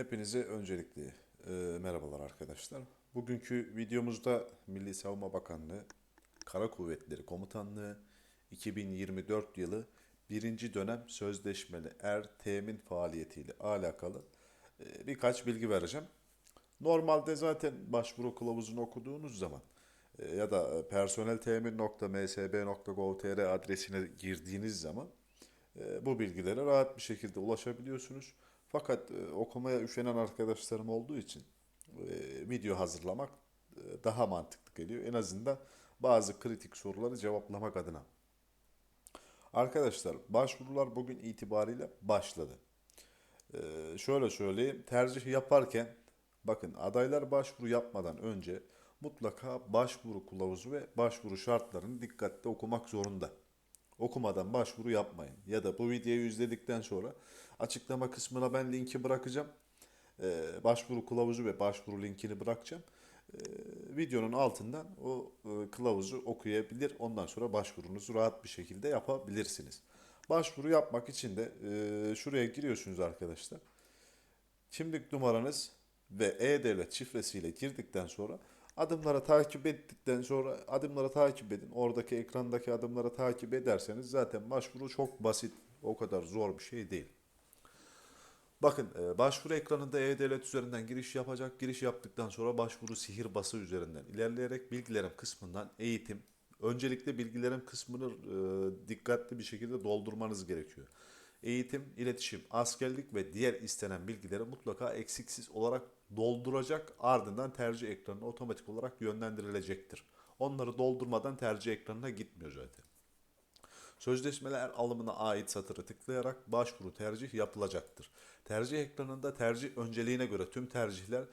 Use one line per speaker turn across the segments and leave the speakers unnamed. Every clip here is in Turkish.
Hepinize öncelikle e, merhabalar arkadaşlar. Bugünkü videomuzda Milli Savunma Bakanlığı Kara Kuvvetleri Komutanlığı 2024 yılı birinci dönem sözleşmeli er temin faaliyetiyle alakalı e, birkaç bilgi vereceğim. Normalde zaten başvuru kılavuzunu okuduğunuz zaman e, ya da personeltemin.msb.gov.tr adresine girdiğiniz zaman e, bu bilgilere rahat bir şekilde ulaşabiliyorsunuz. Fakat e, okumaya üşenen arkadaşlarım olduğu için e, video hazırlamak e, daha mantıklı geliyor. En azından bazı kritik soruları cevaplamak adına. Arkadaşlar başvurular bugün itibariyle başladı. E, şöyle söyleyeyim tercih yaparken bakın adaylar başvuru yapmadan önce mutlaka başvuru kılavuzu ve başvuru şartlarını dikkatli okumak zorunda okumadan başvuru yapmayın. Ya da bu videoyu izledikten sonra açıklama kısmına ben linki bırakacağım. Ee, başvuru kılavuzu ve başvuru linkini bırakacağım. Ee, videonun altından o e, kılavuzu okuyabilir. Ondan sonra başvurunuzu rahat bir şekilde yapabilirsiniz. Başvuru yapmak için de e, şuraya giriyorsunuz arkadaşlar. Kimlik numaranız ve e-devlet şifresiyle girdikten sonra adımları takip ettikten sonra adımları takip edin. Oradaki ekrandaki adımları takip ederseniz zaten başvuru çok basit. O kadar zor bir şey değil. Bakın e, başvuru ekranında e-devlet üzerinden giriş yapacak. Giriş yaptıktan sonra başvuru sihirbası üzerinden ilerleyerek bilgilerim kısmından eğitim. Öncelikle bilgilerim kısmını e, dikkatli bir şekilde doldurmanız gerekiyor. Eğitim, iletişim, askerlik ve diğer istenen bilgileri mutlaka eksiksiz olarak dolduracak. Ardından tercih ekranına otomatik olarak yönlendirilecektir. Onları doldurmadan tercih ekranına gitmiyor zaten. Sözleşmeler alımına ait satırı tıklayarak başvuru tercih yapılacaktır. Tercih ekranında tercih önceliğine göre tüm tercihler,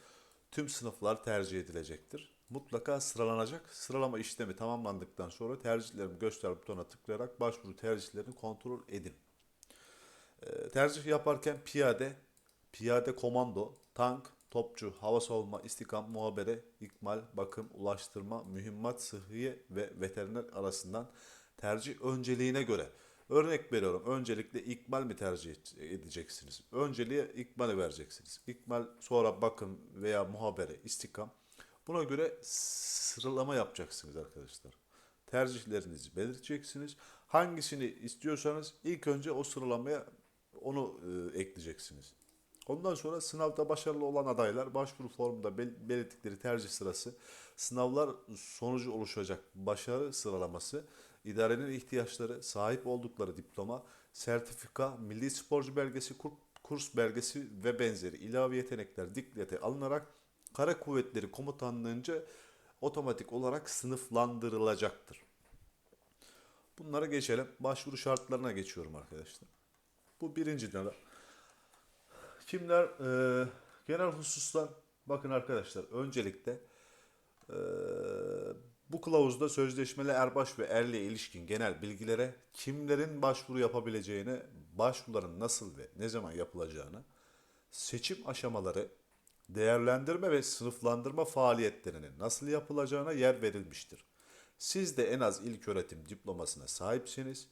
tüm sınıflar tercih edilecektir. Mutlaka sıralanacak. Sıralama işlemi tamamlandıktan sonra tercihlerimi göster butonuna tıklayarak başvuru tercihlerini kontrol edin. Ee, tercih yaparken piyade, piyade komando, tank, topçu, hava savunma, istikam, muhabere, ikmal, bakım, ulaştırma, mühimmat, sıhhiye ve veteriner arasından tercih önceliğine göre. Örnek veriyorum. Öncelikle ikmal mi tercih edeceksiniz? Önceliğe ikmali vereceksiniz. İkmal sonra bakım veya muhabere, istikam. Buna göre sıralama yapacaksınız arkadaşlar. Tercihlerinizi belirteceksiniz. Hangisini istiyorsanız ilk önce o sıralamaya onu e, ekleyeceksiniz. Ondan sonra sınavda başarılı olan adaylar başvuru formunda bel- belirttikleri tercih sırası, sınavlar sonucu oluşacak başarı sıralaması, idarenin ihtiyaçları, sahip oldukları diploma, sertifika, milli sporcu belgesi, kur- kurs belgesi ve benzeri ilave yetenekler dikkate alınarak Kara Kuvvetleri Komutanlığı'nca otomatik olarak sınıflandırılacaktır. Bunlara geçelim. Başvuru şartlarına geçiyorum arkadaşlar. Bu birinci dönem. Kimler? e, genel hususlar. Bakın arkadaşlar öncelikle e, bu kılavuzda sözleşmeli erbaş ve erliğe ilişkin genel bilgilere kimlerin başvuru yapabileceğine, başvuruların nasıl ve ne zaman yapılacağını, seçim aşamaları, değerlendirme ve sınıflandırma faaliyetlerinin nasıl yapılacağına yer verilmiştir. Siz de en az ilköğretim diplomasına sahipseniz,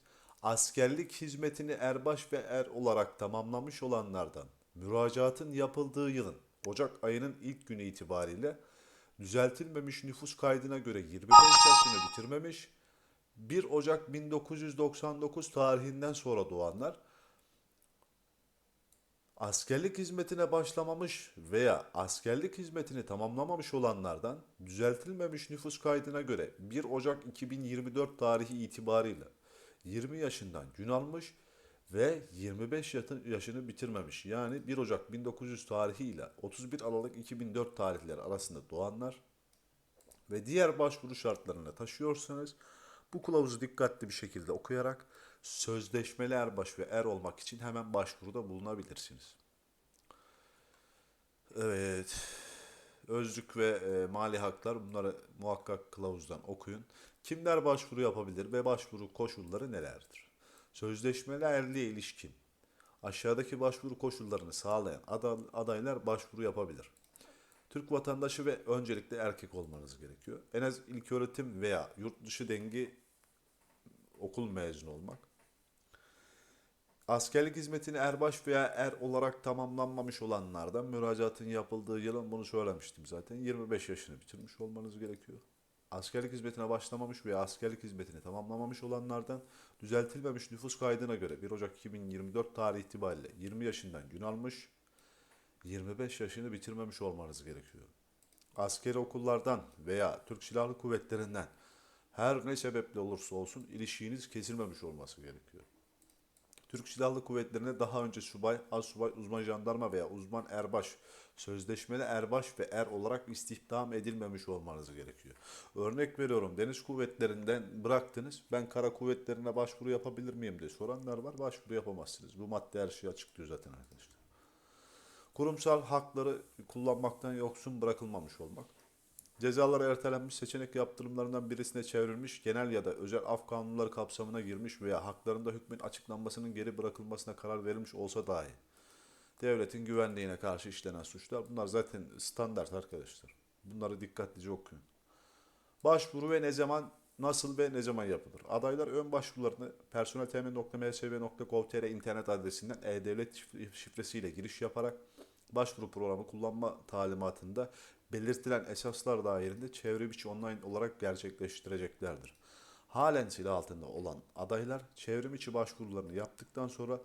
askerlik hizmetini erbaş ve er olarak tamamlamış olanlardan müracaatın yapıldığı yılın Ocak ayının ilk günü itibariyle düzeltilmemiş nüfus kaydına göre 25 yaşını bitirmemiş, 1 Ocak 1999 tarihinden sonra doğanlar askerlik hizmetine başlamamış veya askerlik hizmetini tamamlamamış olanlardan düzeltilmemiş nüfus kaydına göre 1 Ocak 2024 tarihi itibariyle 20 yaşından gün almış ve 25 yaşın- yaşını bitirmemiş. Yani 1 Ocak 1900 tarihi ile 31 Aralık 2004 tarihleri arasında doğanlar ve diğer başvuru şartlarını taşıyorsanız bu kılavuzu dikkatli bir şekilde okuyarak sözleşmeli erbaş ve er olmak için hemen başvuruda bulunabilirsiniz. Evet. Özlük ve e, mali haklar bunları muhakkak kılavuzdan okuyun. Kimler başvuru yapabilir ve başvuru koşulları nelerdir? Sözleşmeli erliğe ilişkin aşağıdaki başvuru koşullarını sağlayan ada- adaylar başvuru yapabilir. Türk vatandaşı ve öncelikle erkek olmanız gerekiyor. En az ilköğretim veya yurt dışı dengi okul mezunu olmak. Askerlik hizmetini erbaş veya er olarak tamamlanmamış olanlardan müracaatın yapıldığı yılın bunu söylemiştim zaten. 25 yaşını bitirmiş olmanız gerekiyor. Askerlik hizmetine başlamamış veya askerlik hizmetini tamamlamamış olanlardan düzeltilmemiş nüfus kaydına göre 1 Ocak 2024 tarihi itibariyle 20 yaşından gün almış, 25 yaşını bitirmemiş olmanız gerekiyor. Askeri okullardan veya Türk Silahlı Kuvvetlerinden her ne sebeple olursa olsun ilişkiniz kesilmemiş olması gerekiyor. Türk Silahlı Kuvvetleri'ne daha önce subay, assubay, uzman jandarma veya uzman erbaş, sözleşmeli erbaş ve er olarak istihdam edilmemiş olmanız gerekiyor. Örnek veriyorum deniz kuvvetlerinden bıraktınız ben kara kuvvetlerine başvuru yapabilir miyim diye soranlar var başvuru yapamazsınız. Bu madde her şeyi açıklıyor zaten arkadaşlar. Kurumsal hakları kullanmaktan yoksun bırakılmamış olmak. Cezaları ertelenmiş seçenek yaptırımlarından birisine çevrilmiş, genel ya da özel af kanunları kapsamına girmiş veya haklarında hükmün açıklanmasının geri bırakılmasına karar verilmiş olsa dahi devletin güvenliğine karşı işlenen suçlar bunlar zaten standart arkadaşlar. Bunları dikkatlice okuyun. Başvuru ve ne zaman, nasıl ve ne zaman yapılır? Adaylar ön başvurularını personeltemin.msv.gov.tr internet adresinden e-devlet şifre- şifresiyle giriş yaparak başvuru programı kullanma talimatında belirtilen esaslar dahilinde çevrim içi online olarak gerçekleştireceklerdir. Halen silah altında olan adaylar çevrim içi başvurularını yaptıktan sonra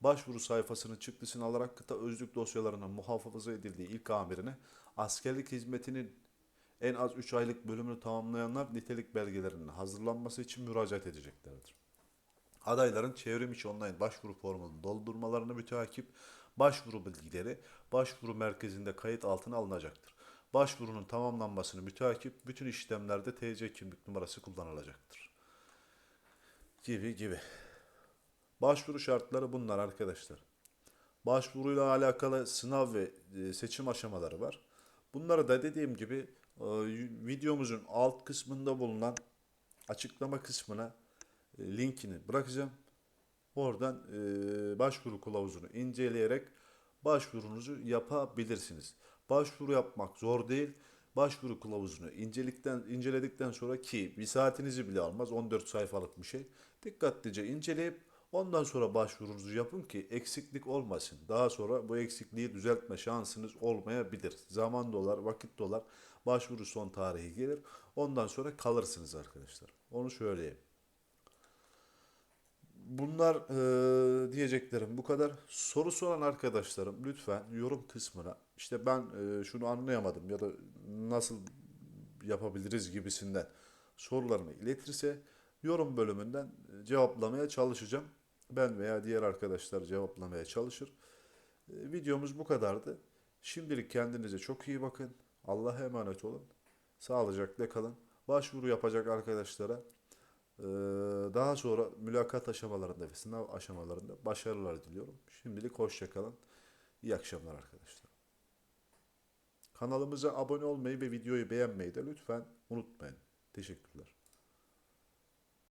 başvuru sayfasının çıktısını alarak kıta özlük dosyalarının muhafaza edildiği ilk amirine askerlik hizmetinin en az 3 aylık bölümünü tamamlayanlar nitelik belgelerinin hazırlanması için müracaat edeceklerdir. Adayların çevrim içi online başvuru formunu doldurmalarını müteakip başvuru bilgileri başvuru merkezinde kayıt altına alınacaktır. Başvurunun tamamlanmasını müteakip bütün işlemlerde TC kimlik numarası kullanılacaktır. Gibi gibi. Başvuru şartları bunlar arkadaşlar. Başvuruyla alakalı sınav ve e, seçim aşamaları var. Bunları da dediğim gibi e, videomuzun alt kısmında bulunan açıklama kısmına e, linkini bırakacağım. Oradan e, başvuru kılavuzunu inceleyerek başvurunuzu yapabilirsiniz. Başvuru yapmak zor değil. Başvuru kılavuzunu incelikten inceledikten sonra ki bir saatinizi bile almaz 14 sayfalık bir şey. Dikkatlice inceleyip ondan sonra başvurunuzu yapın ki eksiklik olmasın. Daha sonra bu eksikliği düzeltme şansınız olmayabilir. Zaman dolar, vakit dolar. Başvuru son tarihi gelir. Ondan sonra kalırsınız arkadaşlar. Onu söyleyeyim. Bunlar eee, diyeceklerim bu kadar. Soru soran arkadaşlarım lütfen yorum kısmına işte ben eee, şunu anlayamadım ya da nasıl yapabiliriz gibisinden sorularını iletirse yorum bölümünden e, cevaplamaya çalışacağım. Ben veya diğer arkadaşlar cevaplamaya çalışır. E, Videomuz bu kadardı. Şimdilik kendinize çok iyi bakın. Allah'a emanet olun. Sağlıcakla kalın. Başvuru yapacak arkadaşlara ee, Daha sonra mülakat aşamalarında ve sınav aşamalarında başarılar diliyorum. Şimdilik hoşça kalın. İyi akşamlar arkadaşlar. Kanalımıza abone olmayı ve videoyu beğenmeyi de lütfen unutmayın. Teşekkürler.